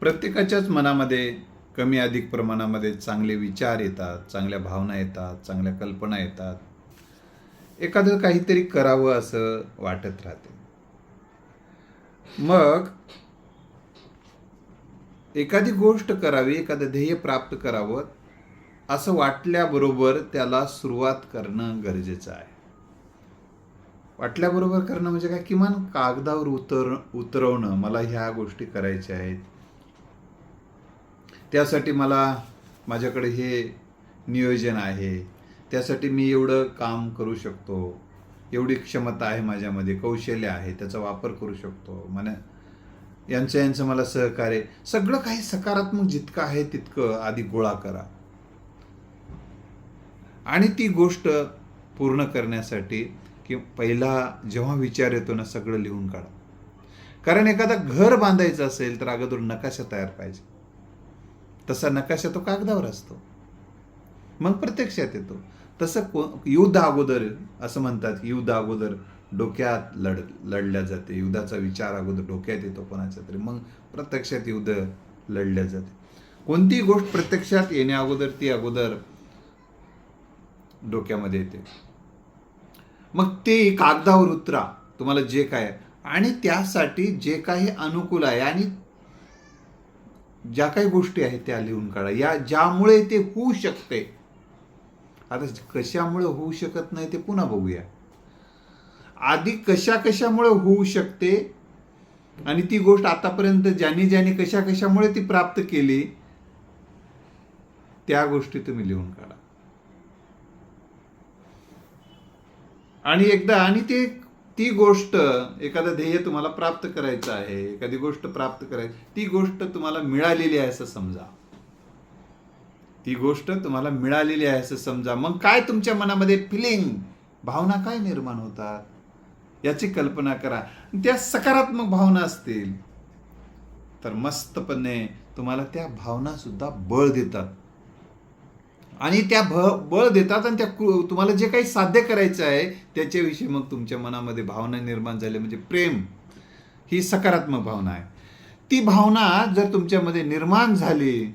प्रत्येकाच्याच मनामध्ये कमी अधिक प्रमाणामध्ये चांगले विचार येतात चांगल्या भावना येतात चांगल्या कल्पना येतात. एखादं काहीतरी करावं असं वाटत राहते. मग एखादी गोष्ट करावी एखादं ध्येय प्राप्त करावं असं वाटल्याबरोबर त्याला सुरुवात करणं गरजेचं आहे. वाटल्याबरोबर करणं म्हणजे काय? किमान कागदावर उतर उतरवणं. मला ह्या गोष्टी करायच्या आहेत. त्यासाठी मला माझ्याकडे हे नियोजन आहे. त्यासाठी मी एवढं काम करू शकतो. एवढी क्षमता आहे माझ्यामध्ये कौशल्य आहे त्याचा वापर करू शकतो. मन यांचं यांचं मला सहकार्य सगळं काही सकारात्मक जितकं आहे तितकं आधी गोळा करा. आणि ती गोष्ट पूर्ण करण्यासाठी की पहिला जेव्हा विचार येतो ना सगळं लिहून काढा. कारण एखादा घर बांधायचं असेल तर अगोदर नकाशा तयार पाहिजे. तसा नकाशा तो कागदावर असतो. मग प्रत्यक्षात येतो. तसं को युद्ध अगोदर असं म्हणतात युद्ध अगोदर डोक्यात लढ लढल्या जाते. युद्धाचा विचार अगोदर डोक्यात येतो कोणाच्या तरी. मग प्रत्यक्षात युद्ध लढल्या जाते. कोणतीही गोष्ट प्रत्यक्षात येण्या अगोदर ती अगोदर डोक्यामध्ये येते. मग ते कागदावर उतरा. तुम्हाला जे काय आणि त्यासाठी जे काही अनुकूल आहे आणि ज्या काही गोष्टी आहेत त्या लिहून काढा. या ज्यामुळे ते होऊ शकते. आता कशामुळे होऊ शकत नाही ते पुन्हा बघूया. आधी कशा कशामुळे होऊ शकते आणि ती गोष्ट आतापर्यंत ज्याने ज्याने कशा कशामुळे ती प्राप्त केली त्या गोष्टी तुम्ही लिहून काढा. आणि एकदा आणि ते ती गोष्ट एखादं ध्येय तुम्हाला प्राप्त करायचं आहे एखादी गोष्ट प्राप्त करायची ती गोष्ट तुम्हाला मिळालेली आहे असं समजा. ती गोष्ट तुम्हाला मिळालेली आहे असं समजा. मग काय तुमच्या मनामध्ये फिलिंग भावना काय निर्माण होतात? याची कल्पना करा. त्या सकारात्मक भावना असतील तर मस्तपणे तुम्हाला त्या भावना सुद्धा बळ देतात. आणि त्या भ बळ देतात आणि त्या कृ- तुम्हाला जे काही साध्य करायचं आहे त्याच्याविषयी मग तुमच्या मनामध्ये भावना निर्माण झाली म्हणजे प्रेम ही सकारात्मक भावना आहे. ती भावना जर तुमच्यामध्ये निर्माण झाली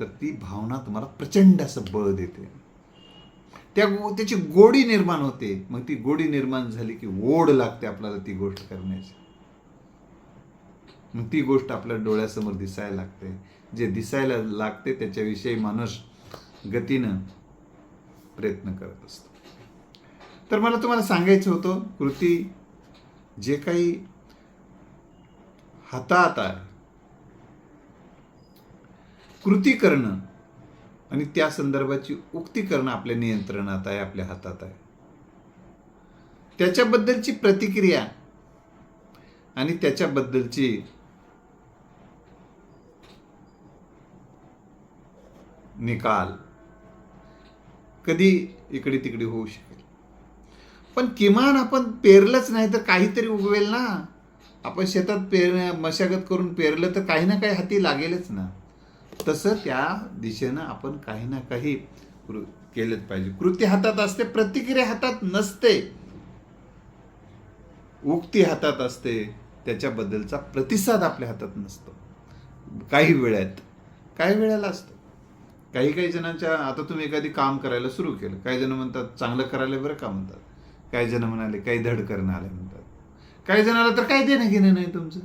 तर ती भावना तुम्हाला प्रचंड असं बळ देते. त्या त्याची गोडी निर्माण होते. मग ती गोडी निर्माण झाली की ओढ लागते आपल्याला ती गोष्ट करण्याची. मग ती गोष्ट आपल्या डोळ्यासमोर दिसायला लागते. जे दिसायला लागते त्याच्याविषयी माणूस गतीनं प्रयत्न करत असतो. तर मला तुम्हाला सांगायचं होतं कृती जे काही हातात आहे कृती करणं आणि त्या संदर्भाची उक्ती करणं आपल्या नियंत्रणात आहे आपल्या हातात आहे. त्याच्याबद्दलची प्रतिक्रिया आणि त्याच्याबद्दलची निकाल कधी इकडे तिकडे होऊ शकेल. पण किमान आपण पेरलंच नाही तर काहीतरी उगवेल ना. आपण शेतात पेर मशागत करून पेरलं तर काही ना काही हाती लागेलच ना. तसं त्या दिशेनं आपण काही ना काही कृ- केलंच पाहिजे. कृती हातात असते प्रतिक्रिया हातात नसते. उक्ती हातात असते त्याच्याबद्दलचा प्रतिसाद आपल्या हातात नसतो. काही वेळात. काही वेळेला असतो. काही काही जणांच्या आता तुम्ही एखादी काम करायला सुरू केलं. काही जण म्हणतात चांगलं करायला बरं का? म्हणतात. काही जण म्हणाले काही धड करणं आले म्हणतात. काही जणाला तर काय देणं घेणं नाही तुमचं.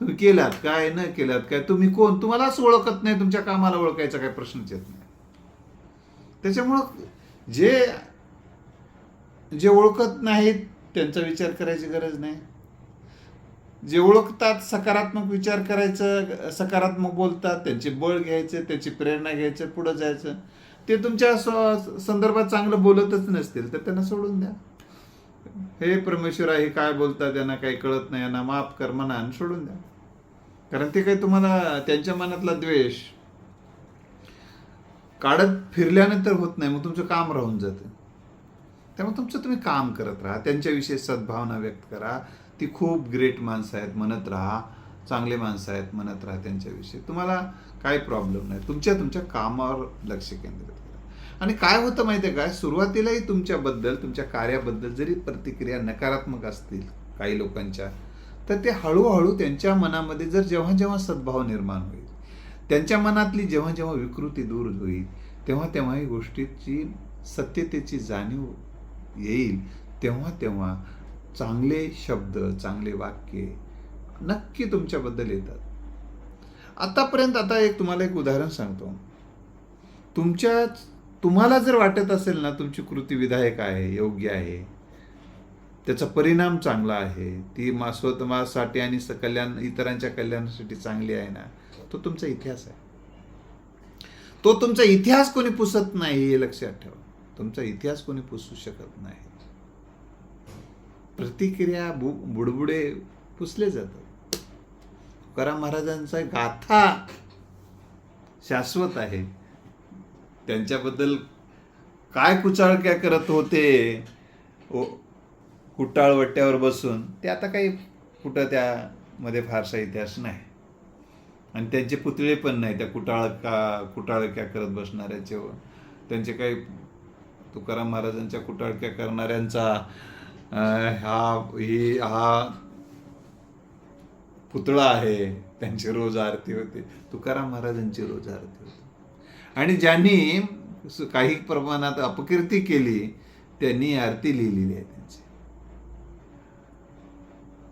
तुम्ही केलात काय न केलात काय तुम्ही कोण? तुम्हालाच ओळखत नाही तुमच्या कामाला ओळखायचा काही प्रश्नच येत नाही. त्याच्यामुळं जे जे ओळखत नाहीत त्यांचा विचार करायची गरज नाही. जे ओळखतात सकारात्मक विचार करायचं सकारात्मक बोलतात त्यांचे बळ घ्यायचे त्याची प्रेरणा घ्यायचं पुढं जायचं. ते तुमच्या संदर्भात चांगलं बोलतच नसतील तर त्यांना सोडून द्या. हे परमेश्वरा हे काय बोलतात त्यांना काही कळत नाही यांना माफ कर म्हणा आणि सोडून द्या. कारण ते काही तुम्हाला त्यांच्या मनातला द्वेष काढत फिरल्यानंतर होत नाही मग तुमचं काम राहून जातं. त्यामुळे तुमचं तुम्ही काम करत राहा त्यांच्याविषयी सद्भावना व्यक्त करा. ती खूप ग्रेट माणसं आहेत म्हणत राहा चांगले माणसं आहेत म्हणत राहा त्यांच्याविषयी. तुम्हाला काही प्रॉब्लेम नाही. तुमच्या तुमच्या कामावर लक्ष केंद्रित करा. आणि काय होतं माहिती आहे काय सुरुवातीलाही तुमच्याबद्दल तुमच्या कार्याबद्दल जरी प्रतिक्रिया नकारात्मक असतील काही लोकांच्या तर ते हळूहळू त्यांच्या मनामध्ये जर जेव्हा जेव्हा सद्भाव निर्माण होईल त्यांच्या मनातली जेव्हा जेव्हा विकृती दूर होईल तेव्हा तेव्हा ही गोष्टीची सत्यतेची जाणीव येईल तेव्हा तेव्हा चांगले शब्द चांगले वाक्य नक्की तुमच्याबद्दल येतात. आतापर्यंत आता एक तुम्हाला एक उदाहरण सांगतो. तुमच्या तुम्हाला जर वाटत असेल ना तुमची कृती विधायक आहे योग्य आहे त्याचा परिणाम चांगला आहे ती मा स्वतःसाठी आणि स- कल्याण इतरांच्या कल्याणासाठी चांगली आहे ना तो तुमचा इतिहास आहे. तो तुमचा इतिहास कोणी पुसत नाही हे लक्षात ठेवा. तुमचा इतिहास कोणी पुसू शकत नाही. प्रतिक्रिया बु बुडबुडे पुसले जातात. तुकाराम महाराजांचा गाथा शाश्वत आहे. त्यांच्याबद्दल काय कुचाळक्या करत होते ओ कुटाळवट्ट्यावर बसून ते आता काही कुठं त्यामध्ये फारसा इतिहास नाही. आणि त्यांचे पुतळे पण नाही त्या कुटाळ का कुटाळक्या करत बसणाऱ्याचे. त्यांचे काही तुकाराम महाराजांच्या कुटाळक्या करणाऱ्यांचा हा ही हा पुतळा आहे त्यांची रोज आरती होते. तुकाराम महाराजांची रोज आरती होते. आणि ज्यांनी काही प्रमाणात अपकीर्ती केली त्यांनी आरती लिहिलेली आहे त्यांची.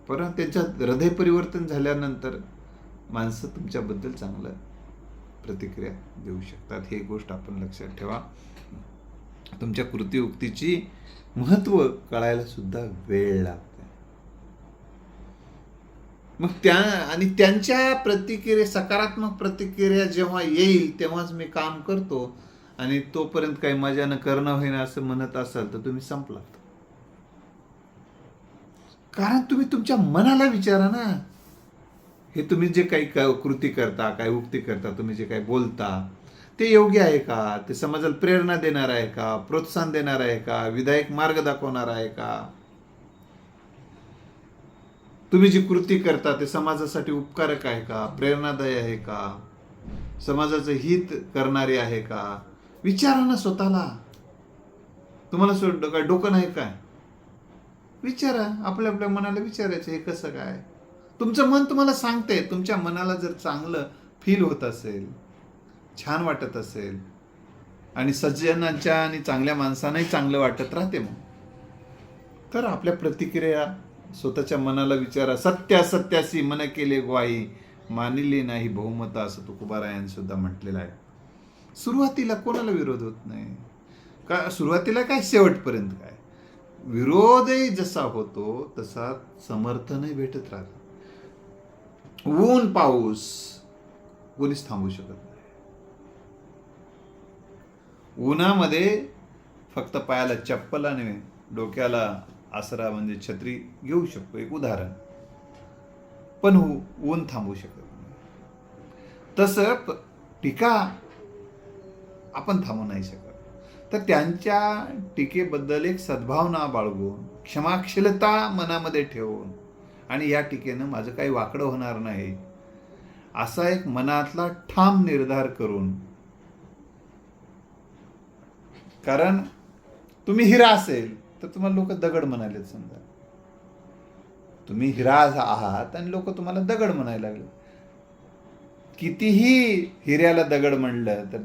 परंतु त्यांच्यात हृदय परिवर्तन झाल्यानंतर माणसं तुमच्याबद्दल चांगलं प्रतिक्रिया देऊ शकतात. ही गोष्ट आपण लक्षात ठेवा. तुमच्या कृती उक्तीची महत्त्व कळायला सुद्धा वेळ लागते. मग त्या आणि त्यांच्या प्रतिक्रिया सकारात्मक प्रतिक्रिया जेव्हा येईल तेव्हाच मी काम करतो. आणि तोपर्यंत काही मजानं करणं होईना असं म्हणत असाल तर तुम्ही संपलात कारण तुम्ही तुमच्या मनाला विचारा ना. हे तुम्ही जे काही कृती करता काही उक्ती करता तुम्ही जे काही बोलता ते योग्य आहे का? ते समाजाला प्रेरणा देणार आहे का? प्रोत्साहन देणार आहे का? विधायक मार्ग दाखवणार आहे का? तुम्ही जी कृती करता ते समाजासाठी उपकारक आहे का? प्रेरणादायी आहे का? समाजाचं हित करणारे आहे का? विचारा ना स्वतःला. तुम्हाला काय? डोकं नाही काय? विचारा. आपल्या आपल्या मनाला विचारायचं हे कसं काय? तुमचं मन तुम्हाला सांगते तुमच्या मनाला जर चांगलं फील होत असेल छान वाटत असेल. आणि सज्जनाच्या आणि चांगल्या माणसांनाही चांगलं वाटत राहते मग. तर आपल्या प्रतिक्रिया स्वतःच्या मनाला विचारा. सत्या सत्यासी मन केले ग्वाही मानिले नाही बहुमत असं तुकोबारायांनी सुद्धा म्हटलेलं आहे. सुरुवातीला कोणाला विरोध होत नाही? का सुरुवातीला काय? शेवटपर्यंत काय? विरोधही जसा होतो तसा समर्थनही भेटत राहतं. ऊन पाऊस कोणीच थांबू शकत नाही. उन्हामध्ये फक्त पायाला चप्पल आणि डोक्याला आसरा म्हणजे छत्री घेऊ शकतो एक उदाहरण. पण हो, ऊन थांबू शकत नाही. तसं प- टीका आपण थांबू नाही शकत. तर त्यांच्या टीकेबद्दल एक सद्भावना बाळगून क्षमाशीलता मनामध्ये ठेवून आणि या टीकेनं माझं काही वाकडं होणार नाही असा एक मनातला ठाम निर्धार करून कारण तुम्ही हिरा असेल तर तुम्हाला लोक दगड म्हणाले समजा. तुम्ही हिरा आहात आणि लोक तुम्हाला दगड म्हणायला लागले. कितीही हिऱ्याला दगड म्हणलं तर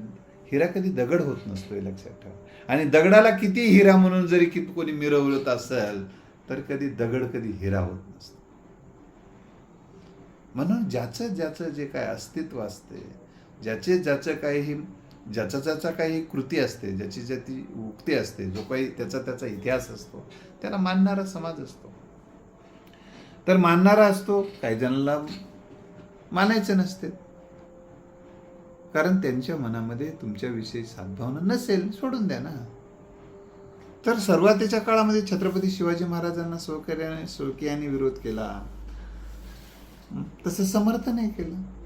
हिरा कधी दगड होत नसतो हे लक्षात ठेवा. आणि दगडाला किती हिरा म्हणून जरी किती कोणी मिरवलत असेल तर कधी दगड कधी हिरा होत नसतो. म्हणून ज्याचं ज्याचं जे काय अस्तित्व असते ज्याचे ज्याचं काही ज्याचा ज्याचा काही कृती असते ज्याची ज्याची उक्ती असते जो काही त्याचा त्याचा इतिहास असतो त्याला मानणारा समाज असतो. तर मानणारा असतो काही जणांना मानायचं नसते. कारण त्यांच्या मनामध्ये तुमच्याविषयी सद्भावना नसेल सोडून द्या ना. तर सुरुवातीच्या काळामध्ये छत्रपती शिवाजी महाराजांना सौकर्याने स्वकीयाने विरोध केला. तसं समर्थनही केलं.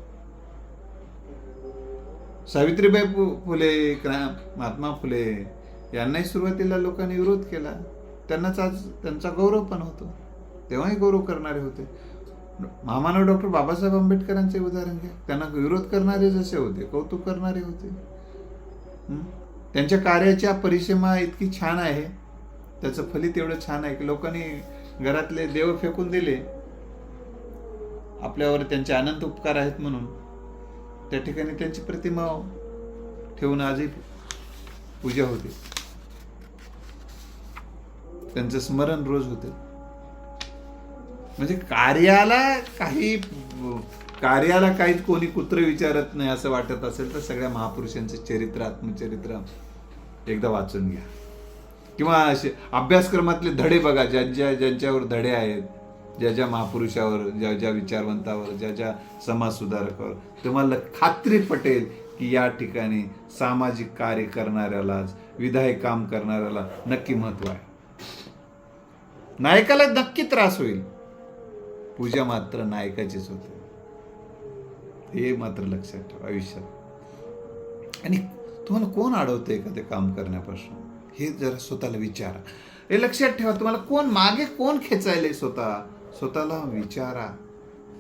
सावित्रीबाई फु- फुले क्रा- महात्मा फुले यांनाही सुरुवातीला लोकांनी विरोध केला. त्यांनाच आज त्यांचा गौरव पण होतो. तेव्हाही गौरव करणारे होते. महामानव डॉक्टर बाबासाहेब आंबेडकरांचे उदाहरण घ्या. त्यांना विरोध करणारे जसे होते कौतुक करणारे होते. त्यांच्या कार्याच्या परिसीमा इतकी छान आहे. त्याचं फलित एवढं छान आहे की लोकांनी घरातले देव फेकून दिले. आपल्यावर त्यांचे अनंत उपकार आहेत म्हणून. त्या ठिकाणी त्यांची प्रतिमा ठेवून आजही पूजा होते. त्यांचं स्मरण रोज होते. म्हणजे कार्याला काही कार्याला काही कोणी कुत्र विचारत नाही असं वाटत असेल तर सगळ्या महापुरुषांचं चरित्र आत्मचरित्र एकदा वाचून घ्या. किंवा असे अभ्यासक्रमातले धडे बघा ज्यांच्या ज्यांच्यावर धडे आहेत ज्या ज्या महापुरुषावर ज्या ज्या विचारवंतावर ज्या ज्या समाजसुधारकावर तुम्हाला खात्री पटेल की या ठिकाणी सामाजिक कार्य करणाऱ्यालाच विधायक काम करणाऱ्याला नक्की महत्त्व आहे. नायकाला नक्की त्रास होईल. पूजा मात्र नायकाचीच होते. हे मात्र लक्षात ठेवा आयुष्यात. आणि तुम्हाला कोण अडवतं एखादं काम करण्यापासून? हे जरा स्वतःला विचारा. हे लक्षात ठेवा तुम्हाला कोण मागे कोण खेचायलंय स्वतः? स्वतःला विचारा.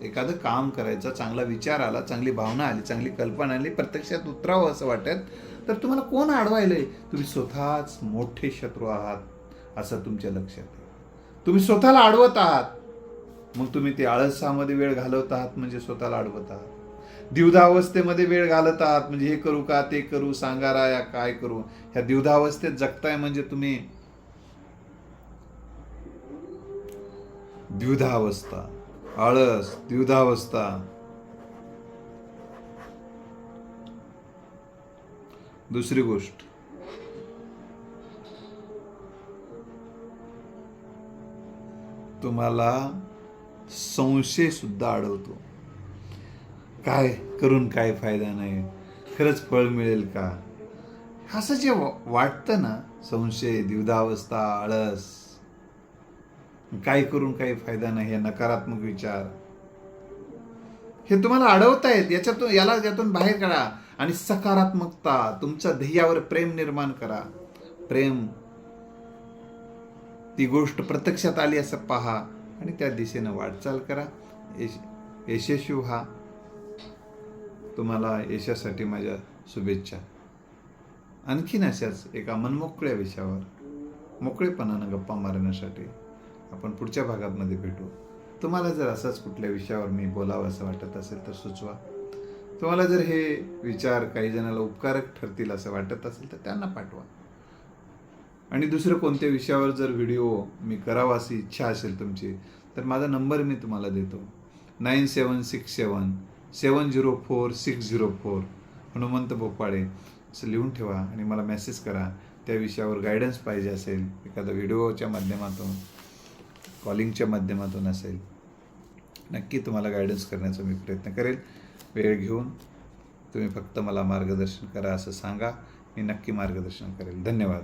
एखादं काम करायचं चांगला विचार आला चांगली भावना आली चांगली कल्पना आली प्रत्यक्षात उतरावं असं वाटत तर तुम्हाला कोण अडवायलंय तुम्ही स्वतःच मोठे शत्रू आहात असं तुमच्या लक्षात आहे. तुम्ही स्वतःला अडवत आहात मग तुम्ही ते आळसामध्ये वेळ घालवत आहात म्हणजे स्वतःला अडवत आहात. दिवधावस्थेमध्ये वेळ घालत आहात म्हणजे हे करू का ते करू सांगा राया काय करू? ह्या दिवधावस्थेत जगताय म्हणजे तुम्ही द्विधावस्था आळस द्विधावस्था. दुसरी गोष्ट. तुम्हाला संशय सुद्धा अडवतो काय करून काय फायदा नाही? खरंच फळ मिळेल का? असं जे वाटतं ना संशय द्विधावस्था आळस काय करून काही फायदा नाही हे नकारात्मक विचार. हे तुम्हाला अडवतायत याच्यातून याला यातून बाहेर काढा. आणि सकारात्मकता तुमच्या ध्येयावर प्रेम निर्माण करा. प्रेम ती गोष्ट प्रत्यक्षात आली असं पहा आणि त्या दिशेनं वाटचाल करा. यश यशस्वी व्हा. तुम्हाला यशासाठी माझ्या शुभेच्छा. आणखीन अशाच एका मनमोकळ्या विषयावर मोकळेपणानं गप्पा मारण्यासाठी. आपण पुढच्या भागामध्ये भेटू. तुम्हाला जर असाच कुठल्या विषयावर मी बोलावं असं वाटत असेल तर सुचवा. तुम्हाला जर हे विचार काही जणाला उपकारक ठरतील असं वाटत असेल तर त्यांना पाठवा. आणि दुसरं कोणत्या विषयावर जर व्हिडिओ मी करावा अशी इच्छा असेल तुमची तर माझा नंबर मी तुम्हाला देतो. Nine seven six seven seven zero four six zero four. Hanumant Bhopale. असं लिहून ठेवा आणि मला मेसेज करा. त्या विषयावर गायडन्स पाहिजे असेल एखादा व्हिडिओच्या माध्यमातून. कॉलिंगच्या माध्यमातून असेल नक्की तुम्हाला गायडन्स करण्याचा मी प्रयत्न करेल. वेळ घेऊन तुम्ही फक्त मला मार्गदर्शन करा असं सांगा. मी नक्की मार्गदर्शन करेल. धन्यवाद.